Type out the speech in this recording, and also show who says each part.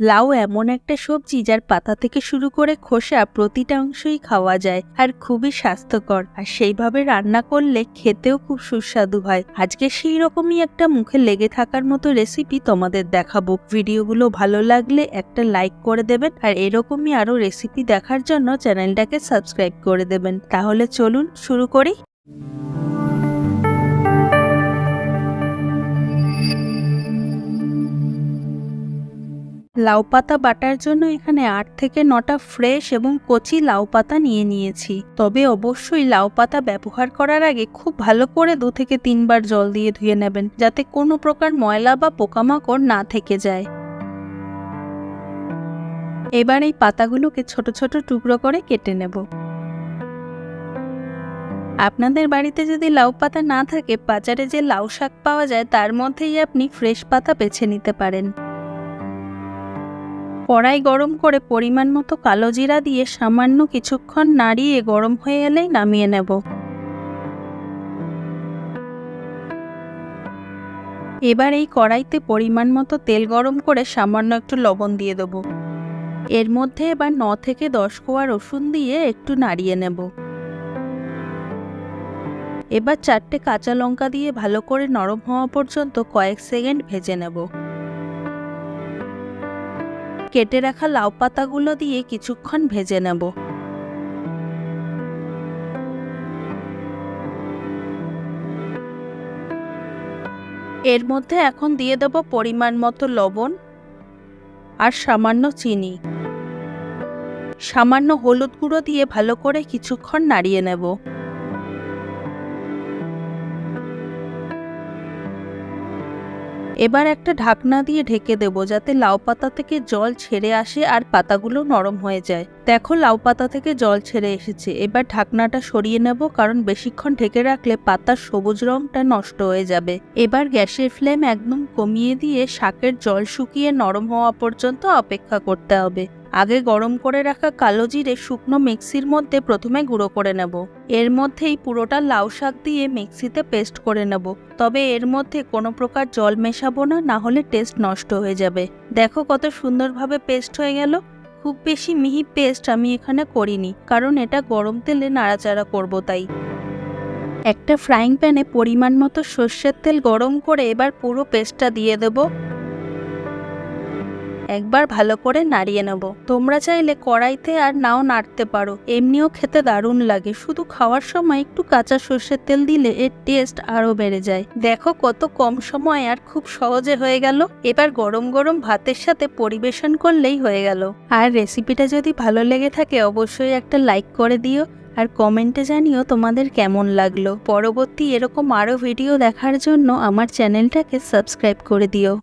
Speaker 1: লাউ এমন একটা সবজি যার পাতা থেকে শুরু করে খোসা প্রতিটা অংশই খাওয়া যায় আর খুবই স্বাস্থ্যকর। আর সেইভাবে রান্না করলে খেতেও খুব সুস্বাদু হয়। আজকে সেই রকমই একটা মুখে লেগে থাকার মতো রেসিপি তোমাদের দেখাবো। ভিডিওগুলো ভালো লাগলে একটা লাইক করে দেবেন আর এরকমই আরও রেসিপি দেখার জন্য চ্যানেলটাকে সাবস্ক্রাইব করে দেবেন। তাহলে চলুন শুরু করি। লাউ পাতা বাটার জন্য এখানে আট থেকে নটা ফ্রেশ এবং কচি লাউ পাতা নিয়ে নিয়েছি। তবে অবশ্যই লাউ পাতা ব্যবহার করার আগে খুব ভালো করে দু থেকে তিনবার জল দিয়ে ধুয়ে নেবেন, যাতে কোনো প্রকার ময়লা বা পোকামাকড় না থেকে যায়। এবার এই পাতাগুলোকে ছোট ছোট টুকরো করে কেটে নেব। আপনাদের বাড়িতে যদি লাউ পাতা না থাকে, বাজারে যে লাউ শাক পাওয়া যায়, তার মধ্যেই আপনি ফ্রেশ পাতা বেছে নিতে পারেন। কড়াই গরম করে পরিমাণ মতো কালো জিরা দিয়ে সামান্য কিছুক্ষণ নাড়িয়ে গরম হয়ে এলেই নামিয়ে নেব। এবার এই কড়াইতে পরিমাণ মতো তেল গরম করে সামান্য একটু লবণ দিয়ে দেবো। এর মধ্যে এবার ন থেকে দশ কোয়া রসুন দিয়ে একটু নাড়িয়ে নেব। এবার চারটে কাঁচা লঙ্কা দিয়ে ভালো করে নরম হওয়া পর্যন্ত কয়েক সেকেন্ড ভেজে নেব। কেটে রাখা লাউ পাতাগুলো দিয়ে কিছুক্ষণ ভেজে নেব। এর মধ্যে এখন দিয়ে দেব পরিমাণ মতো লবণ আর সামান্য চিনি। সামান্য হলুদ গুঁড়ো দিয়ে ভালো করে কিছুক্ষণ নাড়িয়ে নেব। এবার একটা ঢাকনা দিয়ে ঢেকে দেবো যাতে লাউ পাতা থেকে জল ছেড়ে আসে আর পাতাগুলো নরম হয়ে যায়। দেখো লাউ পাতা থেকে জল ছেড়ে এসেছে। এবার ঢাকনাটা সরিয়ে নেব কারণ বেশিক্ষণ ঢেকে রাখলে পাতার সবুজ রংটা নষ্ট হয়ে যাবে। এবার গ্যাসের ফ্লেম একদম কমিয়ে দিয়ে শাকের জল শুকিয়ে নরম হওয়া পর্যন্ত অপেক্ষা করতে হবে। আগে গরম করে রাখা কালো জিরে শুকনো মিক্সির মধ্যে প্রথমে গুঁড়ো করে নেব। এর মধ্যেই পুরোটা লাউ শাক দিয়ে মিক্সিতে পেস্ট করে নেব। তবে এর মধ্যে কোনো প্রকার জল মেশাবো না না হলে টেস্ট নষ্ট হয়ে যাবে। দেখো কত সুন্দরভাবে পেস্ট হয়ে গেল। খুব বেশি মিহি পেস্ট আমি এখানে করিনি, কারণ এটা গরম তেলে নাড়াচাড়া করব তাই। একটা ফ্রাইং প্যানে পরিমাণ মতো সর্ষের তেল গরম করে এবার পুরো পেস্টটা দিয়ে দেবো। একবার ভালো করে নাড়িয়ে নেব। তোমরা চাইলে কড়াইতে আর নাও নাড়তে পারো। এমনিও খেতে দারুণ লাগে। শুধু খাওয়ার সময় একটু কাঁচা সর্ষের তেল দিলে এর টেস্ট আরও বেড়ে যায়। দেখো কত কম সময় আর খুব সহজে হয়ে গেল। এবার গরম গরম ভাতের সাথে পরিবেশন করলেই হয়ে গেল। আর রেসিপিটা যদি ভালো লেগে থাকে, অবশ্যই একটা লাইক করে দিও। আর কমেন্টে জানিও তোমাদের কেমন লাগল। পরবর্তী এরকম আরও ভিডিও দেখার জন্য আমার চ্যানেলটাকে সাবস্ক্রাইব করে দিও।